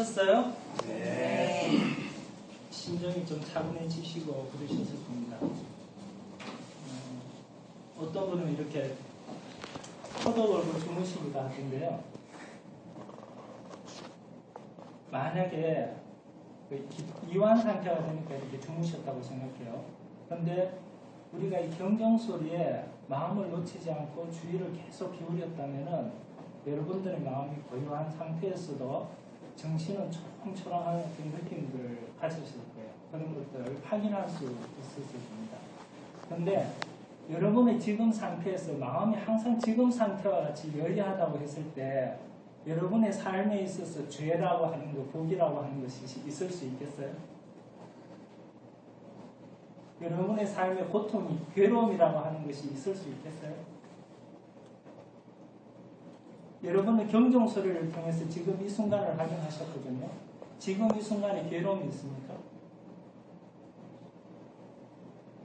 들으셨어요? 네. 심정이 좀 차분해지시고 그러셨을 겁니다. 어, 어떤 분은 이렇게 걸고 주무시기도 하던데요. 만약에 그 기- 이완 상태가 되니까 이렇게 주무셨다고 생각해요. 그런데 우리가 이 경경 소리에 마음을 놓치지 않고 주의를 계속 기울였다면은 여러분들의 마음이 고요한 상태에서도 정신은 초롱초롱한 어떤 느낌들을 가지실 거예요. 그런 것들을 확인할 수 있으실 겁니다. 그런데 여러분의 지금 상태에서 마음이 항상 지금 상태와 같이 여리하다고 했을 때 여러분의 삶에 있어서 죄라고 하는 것, 복이라고 하는 것이 있을 수 있겠어요? 여러분의 삶의 고통이 괴로움이라고 하는 것이 있을 수 있겠어요? 여러분의 경종 소리를 통해서 지금 이 순간을 확인하셨거든요. 지금 이 순간에 괴로움이 있습니까?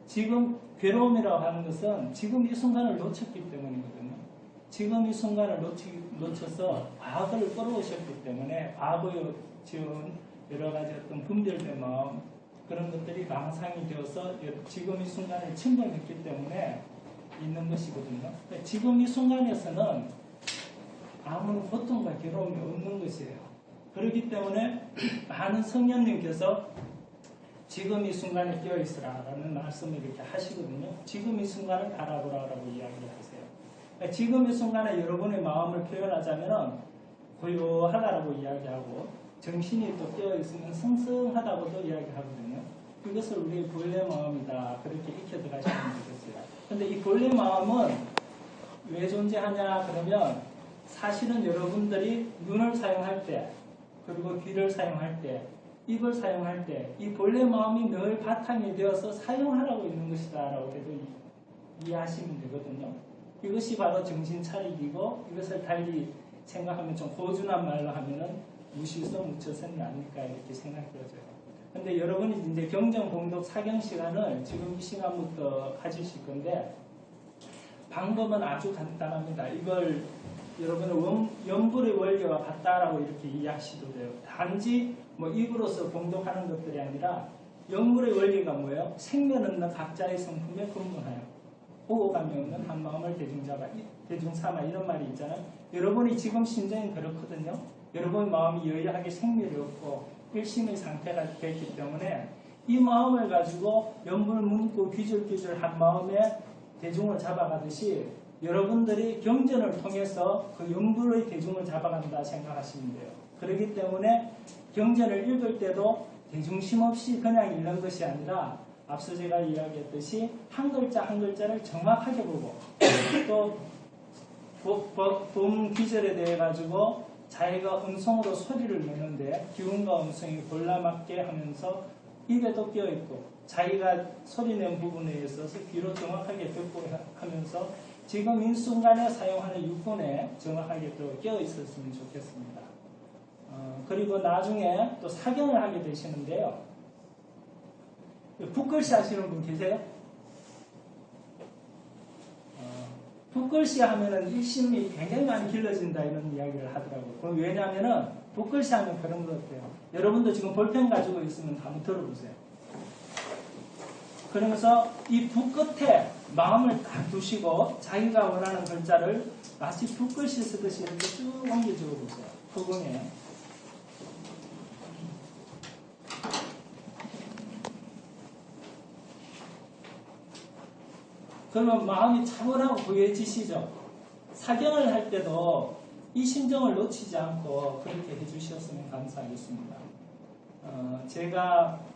지금 괴로움이라고 하는 것은 지금 이 순간을 놓쳤기 때문이거든요. 지금 이 순간을 놓치, 놓쳐서 과거를 끌어오셨기 때문에 과거에 지은 여러 가지 어떤 분별된 마음 그런 것들이 망상이 되어서 지금 이 순간을 침범했기 때문에 있는 것이거든요. 지금 이 순간에서는 아무런 고통과 괴로움이 없는 것이에요. 그렇기 때문에 많은 성령님께서 지금 이 순간에 깨어 있으라라는 말씀을 이렇게 하시거든요. 지금 이 순간을 바라보라라고 이야기를 하세요. 그러니까 지금 이 순간에 여러분의 마음을 표현하자면 고요하다라고 이야기하고 정신이 또 깨어 있으면 성성하다고도 이야기하거든요. 이것을 우리의 본래 마음이다 그렇게 익혀 들어가시면 되겠어요. 근데 이 본래 마음은 왜 존재하냐 그러면 사실은 여러분들이 눈을 사용할 때 그리고 귀를 사용할 때 입을 사용할 때 이 본래 마음이 늘 바탕이 되어서 사용하라고 있는 것이다 라고 해도 이- 이해하시면 되거든요. 이것이 바로 정신 차리기고 이것을 달리 생각하면 좀 고준한 말로 하면은 무시서 무처선이 아닐까 이렇게 생각되어져요. 근데 여러분이 이제 경정 공독 사경 시간을 지금 이 시간부터 가지실 건데 방법은 아주 간단합니다. 이걸 여러분은 원, 연불의 원리와 같다라고 이렇게 이해하시도 돼요. 단지 뭐 입으로서 공독하는 것들이 아니라 연불의 원리가 뭐예요? 생명 없는 각자의 성품에 근무하여 호흡감이 없는 한 마음을 대중잡아 대중삼아 이런 말이 있잖아요. 여러분이 지금 심정이 그렇거든요. 여러분 마음이 여유하게 생명이 없고 일심의 상태가 됐기 때문에 이 마음을 가지고 연불 문고 귀줄귀줄 한 마음에 대중을 잡아가듯이 여러분들이 경전을 통해서 그 연불의 대중을 잡아간다 생각하시면 돼요. 그렇기 때문에 경전을 읽을 때도 대중심 없이 그냥 읽는 것이 아니라 앞서 제가 이야기했듯이 한 글자 한 글자를 정확하게 보고 또봄 귀절에 대해 가지고 자기가 음성으로 소리를 내는데 기운과 음성이 골라맞게 하면서 입에도 끼어 있고 자기가 소리 낸 부분에 있어서 귀로 정확하게 듣고 하면서 지금 이 순간에 사용하는 육군에 정확하게 또 끼어 있었으면 좋겠습니다. 어, 그리고 나중에 또 사경을 하게 되시는데요. 북글씨 하시는 분 계세요? 어, 북글씨 하면은 일심이 굉장히 많이 길러진다 이런 이야기를 하더라고요. 그럼 왜냐하면은 북글씨 하면 그런 것 같아요. 여러분도 지금 볼펜 가지고 있으면 한번 들어보세요. 그러면서 이 붓끝에 마음을 딱 두시고 자기가 원하는 글자를 마치 붓글씨 쓰듯이 이렇게 쭉 옮겨 적어보세요. 후궁에. 그러면 마음이 차분하고 고요해지시죠. 사경을 할 때도 이 심정을 놓치지 않고 그렇게 해주셨으면 감사하겠습니다. 어, 제가 어,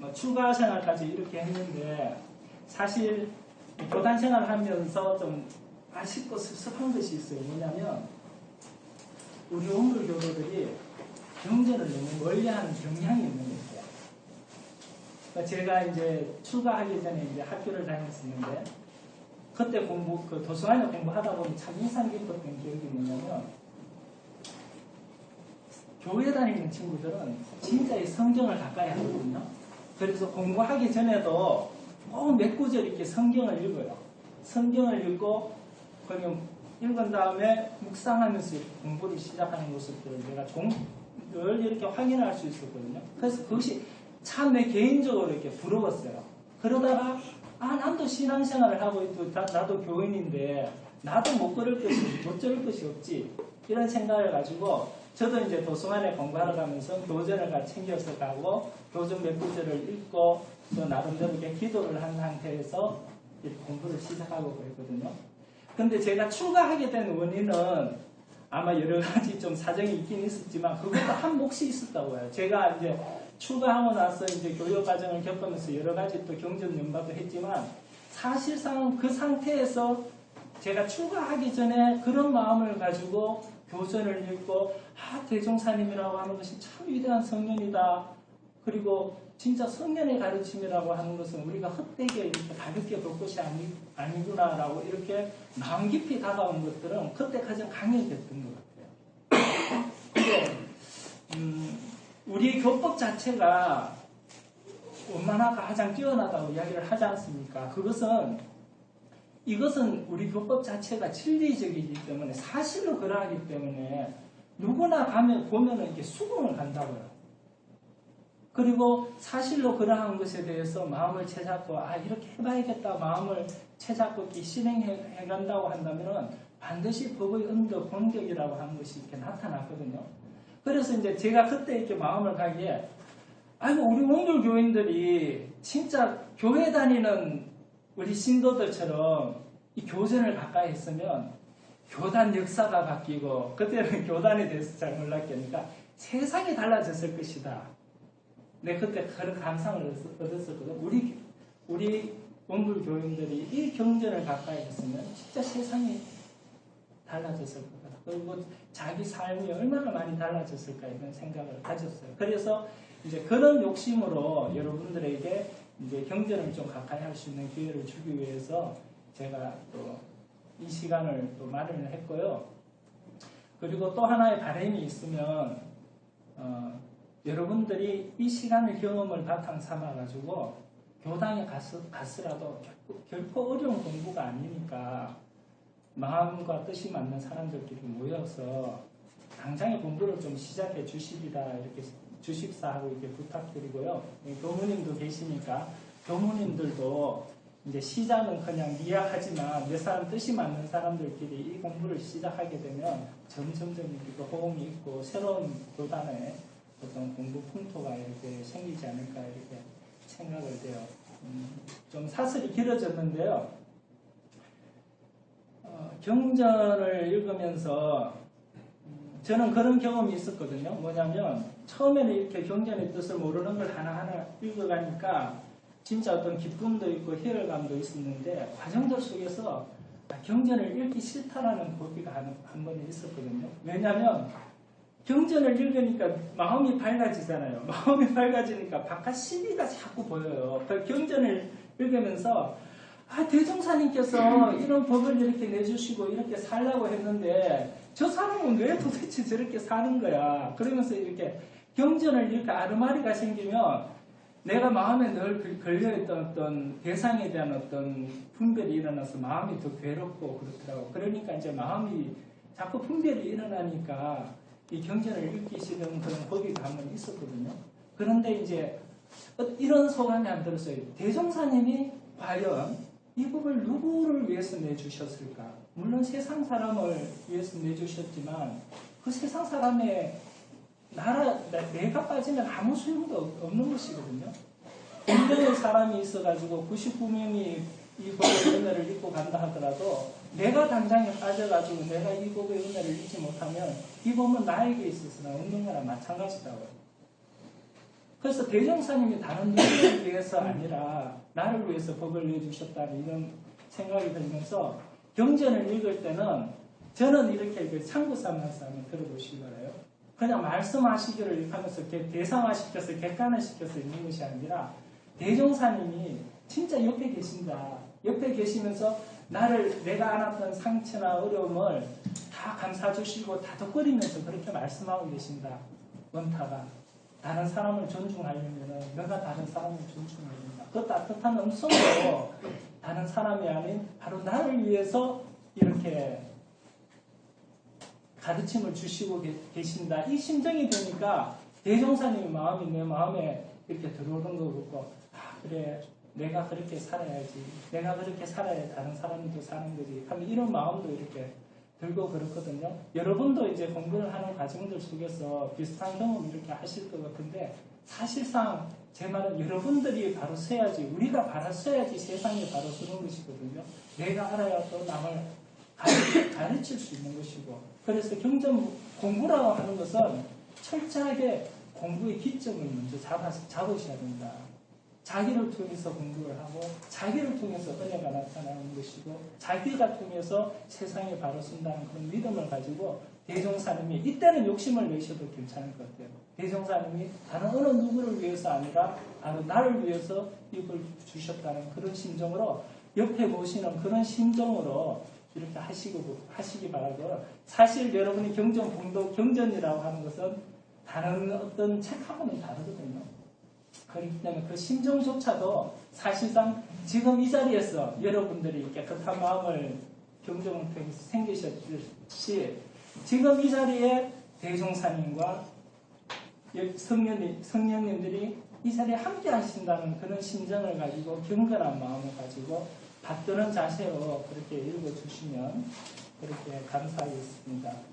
뭐 추가 생활까지 이렇게 했는데 사실 교단 생활을 하면서 좀 아쉽고 섭섭한 것이 있어요. 뭐냐면 우리 온물 교도들이 경전을 너무 멀리하는 경향이 있는 거예요. 그러니까 제가 이제 출가하기 전에 이제 학교를 다녔었는데 그때 공부 그 도서관에 공부하다 보니 참 인상 깊었던 기억이 뭐냐면 교회 다니는 친구들은 진짜 이 성경을 가까이 하거든요. 그래서 공부하기 전에도 꼭몇 구절 이렇게 성경을 읽어요. 성경을 읽고 그러면 읽은 다음에 묵상하면서 공부를 시작하는 모습들을 내가 좀늘 이렇게 확인할 수 있었거든요. 그래서 그것이 참 내 개인적으로 이렇게 부러웠어요. 그러다가 아 남도 신앙생활을 하고 있고 나, 나도 교인인데 나도 못 그럴 것이 못 저럴 것이 없지 이런 생각을 가지고 저도 이제 도서관에 공부하러 가면서 교전을 가 챙겨서 가고 교전 몇 구절을 읽고 또 나름대로 이렇게 기도를 한 상태에서 공부를 시작하고 그랬거든요. 근데 제가 출가하게 된 원인은 아마 여러 가지 좀 사정이 있긴 있었지만 그것도 한 몫이 있었다고 해요. 제가 이제 출가하고 나서 이제 교육 과정을 겪으면서 여러 가지 또 경전 연마도 했지만 사실상 그 상태에서 제가 출가하기 전에 그런 마음을 가지고 교전을 읽고 아 대종사님이라고 하는 것이 참 위대한 성령이다. 그리고 진짜 성령의 가르침이라고 하는 것은 우리가 헛되게 이렇게 가볍게 볼 것이 아니, 아니구나라고 이렇게 마음 깊이 다가온 것들은 그때 가장 강해졌던 것 같아요. 근데 음, 우리 교법 자체가 원만화가 가장 뛰어나다고 이야기를 하지 않습니까? 그것은 이것은 우리 교법 자체가 진리적이기 때문에 사실로 그러하기 때문에 누구나 가면 보면은 이렇게 수긍을 간다고요. 그리고 사실로 그러한 것에 대해서 마음을 채잡고 아 이렇게 해봐야겠다 마음을 채잡고 이렇게 실행해 간다고 한다면은 반드시 법의 은도 공격이라고 하는 것이 이렇게 나타났거든요. 그래서 이제 제가 그때 이렇게 마음을 가기에 아이고 우리 원골 교인들이 진짜 교회 다니는 우리 신도들처럼 이 교전을 가까이 했으면 교단 역사가 바뀌고 그때는 교단에 대해서 잘 몰랐겠니까 세상이 달라졌을 것이다. 내 그때 그런 감상을 얻었었거든. 우리 우리 원불 교인들이 이 경전을 가까이 했으면 진짜 세상이 달라졌을 거다. 그리고 자기 삶이 얼마나 많이 달라졌을까 이런 생각을 가졌어요. 그래서 이제 그런 욕심으로 여러분들에게 이제 경전을 좀 가까이 할 수 있는 기회를 주기 위해서 제가 또 이 시간을 또 마련을 했고요. 그리고 또 하나의 바람이 있으면 어, 여러분들이 이 시간을 경험을 바탕 삼아 가지고 교당에 갔, 갔으라도 결코, 결코 어려운 공부가 아니니까 마음과 뜻이 맞는 사람들끼리 모여서 당장에 공부를 좀 시작해 주시리라 이렇게 주십사 하고 이렇게 부탁드리고요. 교무님도 계시니까 교무님들도 이제 시작은 그냥 미약하지만 내 사람 뜻이 맞는 사람들끼리 이 공부를 시작하게 되면 점점점 이렇게 호응이 있고 새로운 교단의 어떤 공부 풍토가 이렇게 생기지 않을까 이렇게 생각을 돼요. 음, 좀 사슬이 길어졌는데요. 어, 경전을 읽으면서 음, 저는 그런 경험이 있었거든요. 뭐냐면 처음에는 이렇게 경전의 뜻을 모르는 걸 하나하나 읽어가니까 진짜 어떤 기쁨도 있고 희열감도 있었는데 과정들 속에서 경전을 읽기 싫다라는 고비가 한, 한 번이 있었거든요. 왜냐하면 경전을 읽으니까 마음이 밝아지잖아요. 마음이 밝아지니까 바깥 시비가 자꾸 보여요. 그 경전을 읽으면서 아, 대종사님께서 이런 법을 이렇게 내주시고 이렇게 살라고 했는데 저 사람은 왜 도대체 저렇게 사는 거야? 그러면서 이렇게 경전을 이렇게 아르마리가 생기면 내가 마음에 늘 걸려있던 어떤 대상에 대한 어떤 분별이 일어나서 마음이 더 괴롭고 그렇더라고. 그러니까 이제 마음이 자꾸 분별이 일어나니까 이 경전을 읽기 싫은 그런 번 있었거든요. 그런데 이제 어, 이런 소감이 안 들었어요. 대종사님이 과연 이 법을 누구를 위해서 내주셨을까? 물론 세상 사람을 위해서 내주셨지만 그 세상 사람의 나라, 내가 빠지면 아무 소용도 없는 것이거든요. 100명의 사람이 있어가지고 99명이 이 법의 은혜를 잊고 간다 하더라도 내가 당장에 빠져가지고 내가 이 법의 은혜를 잊지 못하면 이 법은 나에게 있어서는 없는 거나 마찬가지다고요. 그래서 대정사님이 다른 누구를 위해서 아니라 나를 위해서 법을 내주셨다는 이런 생각이 들면서 경전을 읽을 때는 저는 이렇게 그 참고 삼아서 한번 들어보시기 바라요. 그냥 말씀하시기를 하면서 대상화시켜서 객관화시켜서 있는 것이 아니라 대종사님이 진짜 옆에 계신다. 옆에 계시면서 나를 내가 안았던 상처나 어려움을 다 감싸주시고 다독거리면서 그렇게 말씀하고 계신다. 원타가 다른 사람을 존중하려면 내가 다른 사람을 된다. 그 따뜻한 음성으로 다른 사람이 아닌 바로 나를 위해서 이렇게 가르침을 주시고 계- 계신다. 이 심정이 되니까 대종사님의 마음이 내 마음에 이렇게 들어오는 거 같고, 아, 그래. 내가 그렇게 살아야지. 내가 그렇게 살아야 다른 사람도 사는 거지. 하면 이런 마음도 이렇게 들고 그렇거든요. 여러분도 이제 공부를 하는 과정들 속에서 비슷한 경험 이렇게 하실 것 같은데, 사실상 제 말은 여러분들이 바로 서야지, 우리가 바로 서야지 세상이 바로 서는 것이거든요. 내가 알아야 또 남을 가르- 가르칠 수 있는 것이고. 그래서 경전 공부라고 하는 것은 철저하게 공부의 기점을 먼저 잡아, 잡으셔야 된다. 자기를 통해서 공부를 하고, 자기를 통해서 은혜가 나타나는 것이고, 자기가 통해서 세상에 바로 쓴다는 그런 믿음을 가지고 대종사님이 이때는 욕심을 내셔도 괜찮을 것 같아요. 대종사님이 다른 어느 누구를 위해서 아니라 바로 나를 위해서 이걸 주셨다는 그런 심정으로 옆에 보시는 그런 심정으로 이렇게 하시고 하시기 바라고 사실 여러분이 경전 봉도 경전이라고 하는 것은 다른 어떤 책하고는 다르거든요. 그렇기 때문에 그 심정조차도 사실상 지금 이 자리에서 여러분들이 깨끗한 마음을 경정을 통해서 생기셨듯이 지금 이 자리에 대종사님과 성령님, 성령님들이 이 자리에 함께 하신다는 그런 심정을 가지고 경건한 마음을 가지고 받드는 자세로 그렇게 읽어주시면 그렇게 감사하겠습니다.